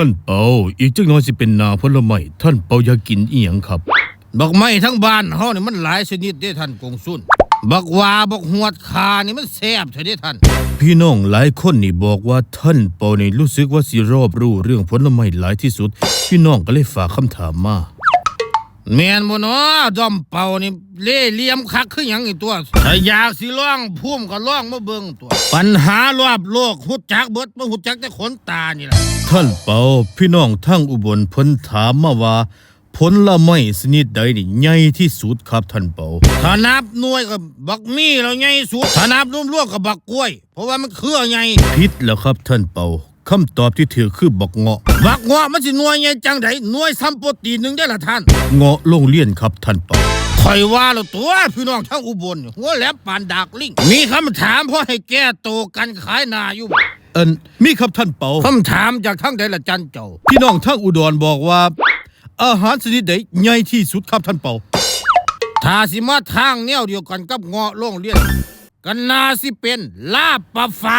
ท่านเปาอีกจักหน้อยสิเป็นนาผลไม้ท่านเปาอยากกินอีหยังครับบอกไม้ทั้งบ้านเฮานี่มันหลายชนิดเด้ท่านกงสุนบักหวาบักหวดคานี่มันแซ่บเถอะเด้ท่าน พี่น้องหลายคนนี่บอกว่าท่านเปานี่รู้สึกว่าสิรอบรู้เรื่องผลไม้หลายที่สุด พี่น้องก็เลยฝากคำถามมา แม่นบ่เนาะดอมเป่านี่เล่เหลี่ยมคักคือหยังอีตัวถ้าอยากสิร้องพุ่มก็ร้องมาเบิ่งตัว ปัญหารอบโลกหุดจักเบิดบ่หุดจักแต่ขนตานี่ล่ะท่านเปาพี่น้องทั้งอุบลเพิ่นถามมาว่าผลไม้ชนิดใดนี่ใหญ่ที่สุดครับท่านเปาถ้านับหน่วยก็บักมีแล้วใหญ่สุดถ้านับรวมๆก็บักกล้วย เพราะว่ามันเครือใหญ่ผิดแล้วครับท่านเปา คำตอบที่ถือคือบักเงาะบักเงาะมันสิหน่วยใหญ่จังไดหน่วยซ้ำโปรตีนหนึงได้ละท่านเงาะโรงเรียนครับท่านเปาข่อยว่าแล้วตัวพี่น้องทั้งอุบลหัวแหลมปานดากลิงมีคำถามพอให้แก้โตวกันขายหนาอยู่บ่เอินมีครับท่านเปาคำถามจากทั้งใดละจันเจ้า พี่น้องทั้งอุดรบอกว่า อาหารชนิดใดใหญ่ที่สุดครับท่านเปาถ้าสิมาทางแนวเดียวกันกับเงาะโรงเรียนกันนาสิเป็นลาบปลาฝา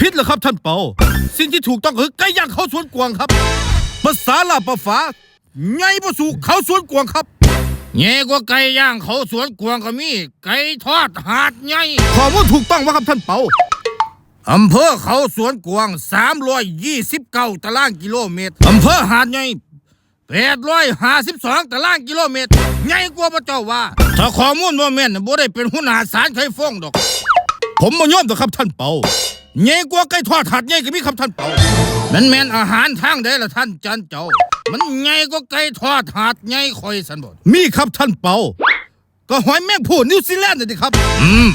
ผิดแล้วครับท่านเปา สิ่งที่ถูกต้องคือไก่ย่างเขาสวนกวางครับ ภาษาลาวปะฝาใหญ่ประสูเขาสวนกวางครับแง่กว่าไก่ย่างเขาสวนกวางก็มี ไก่ทอดหาดใหญ่ข้อมูลถูกต้องว่าครับท่านเปาอำเภอเขาสวนกวาง 329 ตารางกิโลเมตรอำเภอหาดใหญ่852 ตารางกิโลเมตรใหญ่กว่าพระเจ้าว่า ถ้าข้อมูลบ่แม่นน่ะบ่ได้เป็นหัวหน้าศาลไข่ฟงดอก ผมมายอมนะครับท่านเปา ใหญ่กว่าไก่ทอดหัดใหญ่ก็มีครับท่านเปามันแม่นอาหารทางใดล่ะท่านจันเจ้า มันใหญ่กว่าไก่ทอดหาดใหญ่คอยสันบ่มีครับท่านเปาก็หอยแมงผู้นิวซีแลนด์นี่ครับ อืม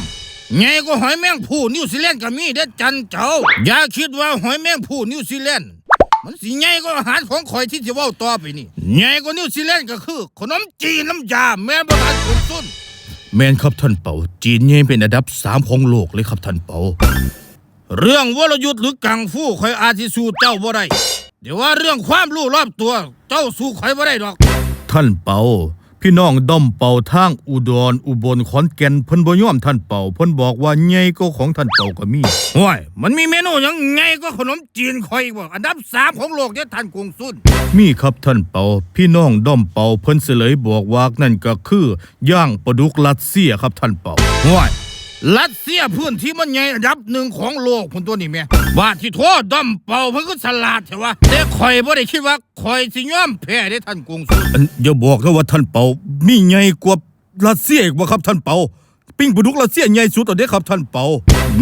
ใหญ่กว่าหอยแมงผู้นิวซีแลนด์ก็มีเด้อจันเจ้า อย่าคิดว่าหอยแมงผู้นิวซีแลนด์มันสิใหญ่กว่าอาหารของข่อยที่จะเว้าต่อไปนี่ใหญ่กว่านิวซีแลนด์ก็คือ ขนมจีนน้ำยาแม่นบ่ทันคุณสุนแมนครับท่านเปาจีนใหญ่เป็นอันดับสามของโลกเลยครับท่านเปา เรื่องวรยุทธ์หรือกังฟูข่อยอาจสิสู้เจ้าบ่ได้เดี๋ยวว่าเรื่องความรู้รอบตัว เจ้าสู้ข่อยบ่ได้ดอก ท่านเปา พี่น้องด้อมเป่าทางอุดรอุบลขอนแก่นเพิ่นบ่ยอมท่านเป่าเพิ่นบอกว่าใหญ่กว่าของท่านเป่าก็มีห้วยมันมีเมนูหยังไงก็ขนมจีนคอยอีกบ่อันดับสามของโลกเนี่ยท่านกงสุน มีครับท่านเปา พี่น้องด้อมเป่าเพิ่นเสลยบอกว่านั่นก็คือย่างปลาดุกรัสเซียครับท่านเปา ห้วย รัสเซียพื้นที่มันใหญ่อันดับหนึ่งของโลกคนตัวนี้แม่ว่าที่โทษดอมเป่าเพิ่นก็สลาดใช่วะแต่ข่อยบ่ได้คิดว่าข่อยสิยอมแพ้ได้ท่านกงสุนอันอย่าบอกนะว่าท่านเปามีใหญ่กว่ารัสเซียอีกบ่ครับท่านเปาปิ้งปลาดุกรัสเซียใหญ่สุดเอาเด้ครับท่านเปา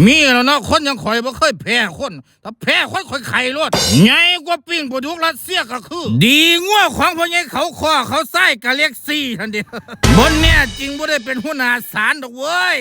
มีแล้วเนาะคนอยังข่อยบ่เคยแพ้คนถ้าแพ้คนข่อยไข่รดใหญ่กว่าปิ้งปลาดุกรัสเซียก็คือ ดีงัวของพ่อใหญ่เขาคอเขาไส้กะเล็กซี่ทันเดียวบนเนี่ยจริงบ่ได้เป็นหัวหน้าศาลดอกเว้ย